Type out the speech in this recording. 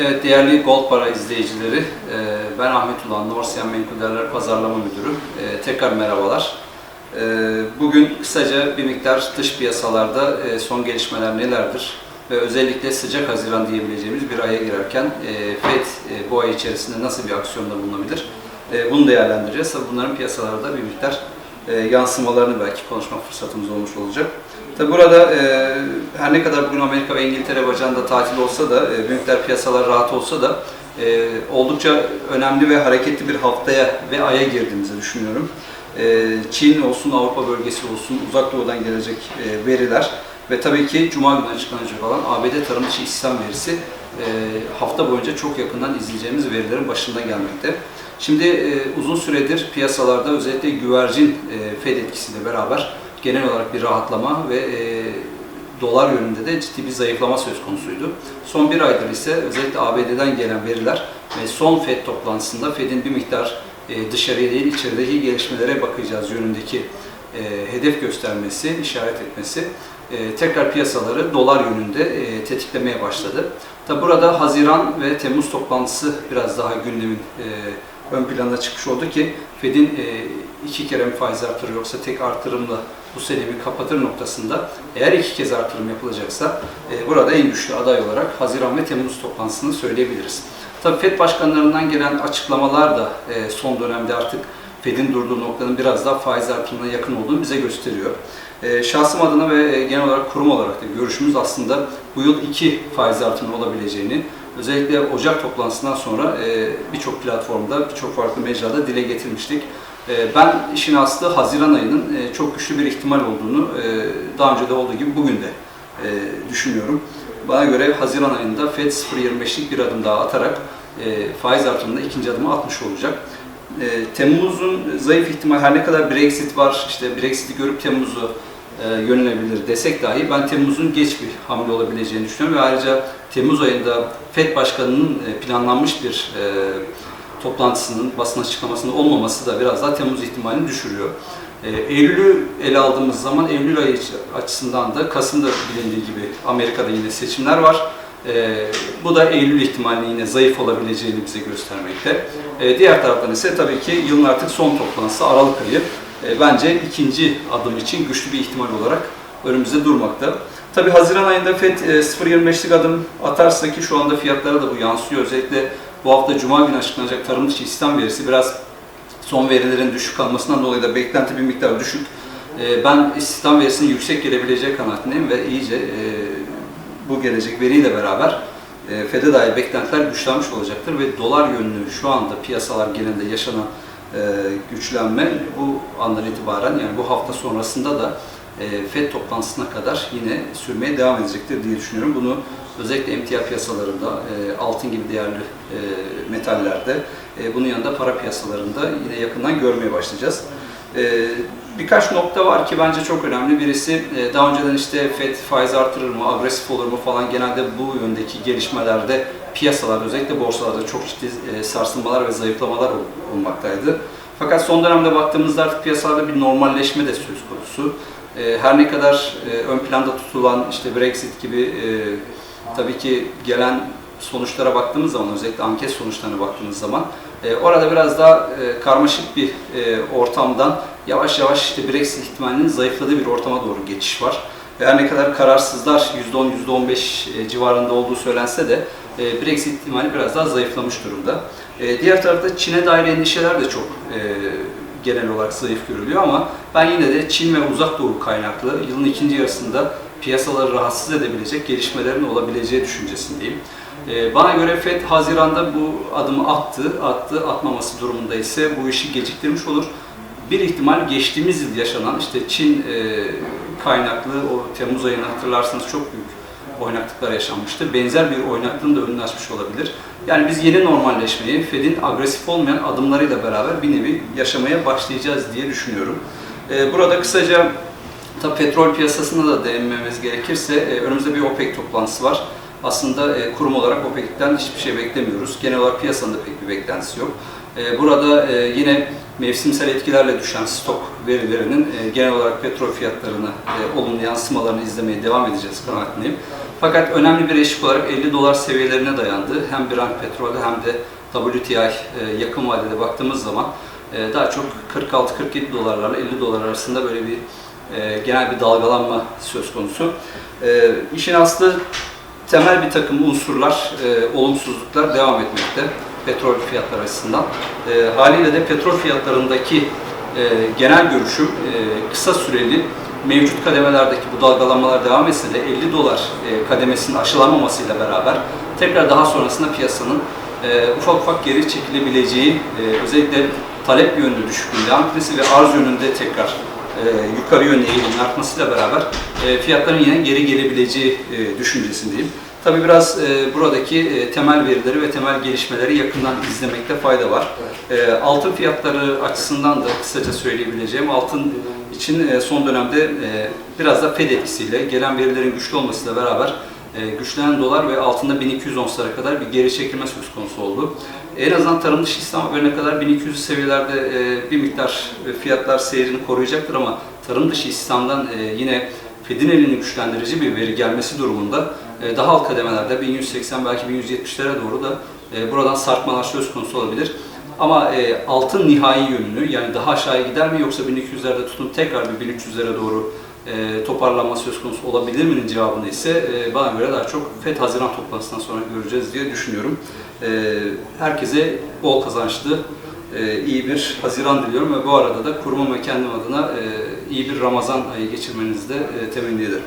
Evet değerli Gold Para izleyicileri, e, ben Ahmet Ulan, Norsiyan Menkullerler Pazarlama Müdürü. E, Tekrar merhabalar. E, Bugün kısaca bir miktar dış piyasalarda son gelişmeler nelerdir ve özellikle sıcak Haziran diyebileceğimiz bir aya girerken FED bu ay içerisinde nasıl bir aksiyonda bulunabilir? Bunu değerlendireceğiz. Bunların piyasalarda bir miktar e, yansımalarını belki konuşma fırsatımız olmuş olacak. Tabi burada e, her ne kadar bugün Amerika ve İngiltere bacağında tatil olsa da, e, büyükler piyasalar rahat olsa da e, oldukça önemli ve hareketli bir haftaya ve aya girdiğimizi düşünüyorum. Çin olsun, Avrupa bölgesi olsun, uzak doğudan gelecek veriler ve tabii ki Cuma günü açıklanacak olan ABD tarım dışı istihdam verisi hafta boyunca çok yakından izleyeceğimiz verilerin başında gelmekte. Şimdi e, uzun süredir piyasalarda özellikle güvercin e, Fed etkisiyle beraber genel olarak bir rahatlama ve e, dolar yönünde de ciddi bir zayıflama söz konusuydu. Son bir aydır ise özellikle ABD'den gelen veriler ve son FED toplantısında FED'in bir miktar e, dışarıya değil içerideki gelişmelere bakacağız yönündeki e, hedef göstermesi, işaret etmesi e, tekrar piyasaları dolar yönünde e, tetiklemeye başladı. Tabi burada Haziran ve Temmuz toplantısı biraz daha gündemin e, ön plana çıkmış oldu ki Fed'in e, iki kere mi faiz artırır yoksa tek artırımla bu senemi kapatır noktasında eğer iki kez artırım yapılacaksa e, burada en güçlü aday olarak Haziran ve Temmuz toplantısını söyleyebiliriz. Tabii Fed başkanlarından gelen açıklamalar da e, son dönemde artık Fed'in durduğu noktanın biraz daha faiz artırımına yakın olduğunu bize gösteriyor. E, şahsım adına ve e, genel olarak kurum olarak da görüşümüz aslında bu yıl iki faiz artırımı olabileceğini, özellikle Ocak toplantısından sonra e, birçok platformda, birçok farklı mecrada dile getirmiştik. E, ben işin aslı Haziran ayının e, çok güçlü bir ihtimal olduğunu daha önce de olduğu gibi bugün de düşünüyorum. Bana göre Haziran ayında FED 0.25'lik bir adım daha atarak faiz artırımında ikinci adımı atmış olacak. Temmuz'un zayıf ihtimal her ne kadar Brexit var, işte Brexit'i görüp Temmuz'u yönelebilir desek dahi ben Temmuz'un geç bir hamle olabileceğini düşünüyorum ve ayrıca Temmuz ayında FED Başkanı'nın e, planlanmış bir e, toplantısının, basın açıklamasının olmaması da biraz daha Temmuz ihtimalini düşürüyor. E, Eylül'ü ele aldığımız zaman Eylül ayı açısından da Kasım'da bilindiği gibi Amerika'da yine seçimler var. E, bu da Eylül ihtimalinin yine zayıf olabileceğini bize göstermekte. E, diğer taraftan ise tabii ki yılın artık son toplantısı Aralık ayı. E, bence ikinci adım için güçlü bir ihtimal olarak önümüzde durmakta. Tabii Haziran ayında FED e, 0.25'lik adım atarsa ki şu anda fiyatlara da bu yansıyor. Özellikle bu hafta Cuma günü açıklanacak tarım dışı istihdam verisi biraz son verilerin düşük kalmasından dolayı da beklenti bir miktar düşük. E, ben istihdam verisinin yüksek gelebileceği kanaatindeyim ve iyice e, bu gelecek veriyle beraber e, FED'e dair beklentiler güçlenmiş olacaktır ve dolar yönlü şu anda piyasalar genelinde yaşanan e, güçlenme bu andan itibaren yani bu hafta sonrasında da e, FED toplantısına kadar yine sürmeye devam edecektir diye düşünüyorum. Bunu özellikle emtia piyasalarında, e, altın gibi değerli e, metallerde, e, bunun yanında para piyasalarında yine yakından görmeye başlayacağız. E, birkaç nokta var ki bence çok önemli. Birisi e, daha önceden işte FED faiz artırır mı, agresif olur mu falan genelde bu yöndeki gelişmelerde piyasalarda özellikle borsalarda çok ciddi e, sarsılmalar ve zayıflamalar ol- olmaktaydı. Fakat son dönemde baktığımızda artık piyasalarda bir normalleşme de söz konusu. E, Her ne kadar e, ön planda tutulan işte Brexit gibi tabii ki gelen sonuçlara baktığımız zaman özellikle anket sonuçlarına baktığımız zaman orada biraz daha karmaşık bir ortamdan yavaş yavaş işte Brexit ihtimalinin zayıfladığı bir ortama doğru geçiş var. Her ne kadar kararsızlar %10, %15 e, civarında olduğu söylense de e, Brexit ihtimali biraz daha zayıflamış durumda. E, Diğer tarafta Çin'e dair endişeler de çok genel olarak zayıf görülüyor ama ben yine de Çin ve Uzak Doğu kaynaklı yılın ikinci yarısında piyasaları rahatsız edebilecek gelişmelerin olabileceği düşüncesindeyim. Bana göre FED Haziran'da bu adımı attı, attı, atmaması durumunda ise bu işi geciktirmiş olur. Bir ihtimal geçtiğimiz yıl yaşanan işte Çin e, kaynaklı o Temmuz ayını hatırlarsanız çok büyük oynaklıklar yaşanmıştı. Benzer bir oynaklığın da önünü açmış olabilir. Yani biz yeni normalleşmeyi Fed'in agresif olmayan adımlarıyla beraber bir nevi yaşamaya başlayacağız diye düşünüyorum. Ee, Burada kısaca tabii petrol piyasasına da değinmemiz gerekirse e, önümüzde bir OPEC toplantısı var. Aslında e, kurum olarak OPEC'ten hiçbir şey beklemiyoruz. Genel olarak piyasanın da pek bir beklentisi yok. E, Burada e, yine mevsimsel etkilerle düşen stok verilerinin e, genel olarak petrol fiyatlarına e, olumlu yansımalarını izlemeye devam edeceğiz kanaatindeyim. Fakat önemli bir eşik olarak 50 dolar seviyelerine dayandı. Hem Brent petrolde hem de WTI e, yakın vadede baktığımız zaman e, daha çok 46-47 dolarlarla 50 dolar arasında böyle bir e, genel bir dalgalanma söz konusu. E, işin aslı temel bir takım unsurlar, e, olumsuzluklar devam etmekte petrol fiyatları açısından. E, haliyle de petrol fiyatlarındaki e, genel görüşüm e, kısa süreli mevcut kademelerdeki bu dalgalanmalar devam etse de 50 dolar e, kademesinin aşılamamasıyla beraber tekrar daha sonrasında piyasanın e, ufak ufak geri çekilebileceği, e, özellikle talep yönlü düşüklüğün devam etmesi ve arz yönünde tekrar e, yukarı yönlü eğilimin artmasıyla beraber e, fiyatların yine geri gelebileceği e, düşüncesindeyim. Tabii biraz e, buradaki e, temel verileri ve temel gelişmeleri yakından izlemekte fayda var. E, altın fiyatları açısından da kısaca söyleyebileceğim altın için e, son dönemde e, biraz da Fed etkisiyle gelen verilerin güçlü olmasıyla beraber e, güçlenen dolar ve altında 1200 onslara kadar bir geri çekilme söz konusu oldu. En azından tarım dışı istihdam haberine kadar 1200 seviyelerde e, bir miktar e, fiyatlar seyrini koruyacaktır ama tarım dışı istihdamdan e, yine Fed'in elini güçlendirici bir veri gelmesi durumunda e, daha alt kademelerde 1180 belki 1170'lere doğru da e, buradan sarkmalar söz konusu olabilir. Ama e, altın nihai yönünü yani daha aşağıya gider mi yoksa 1200'lerde tutup tekrar bir 1300'lere doğru e, toparlanma söz konusu olabilir mi'nin cevabını ise bana göre daha çok FED Haziran toplantısından sonra göreceğiz diye düşünüyorum. Herkese bol kazançlı, iyi bir Haziran diliyorum ve bu arada da kurumum ve kendim adına iyi bir Ramazan ayı geçirmenizi de e, temenni ederim.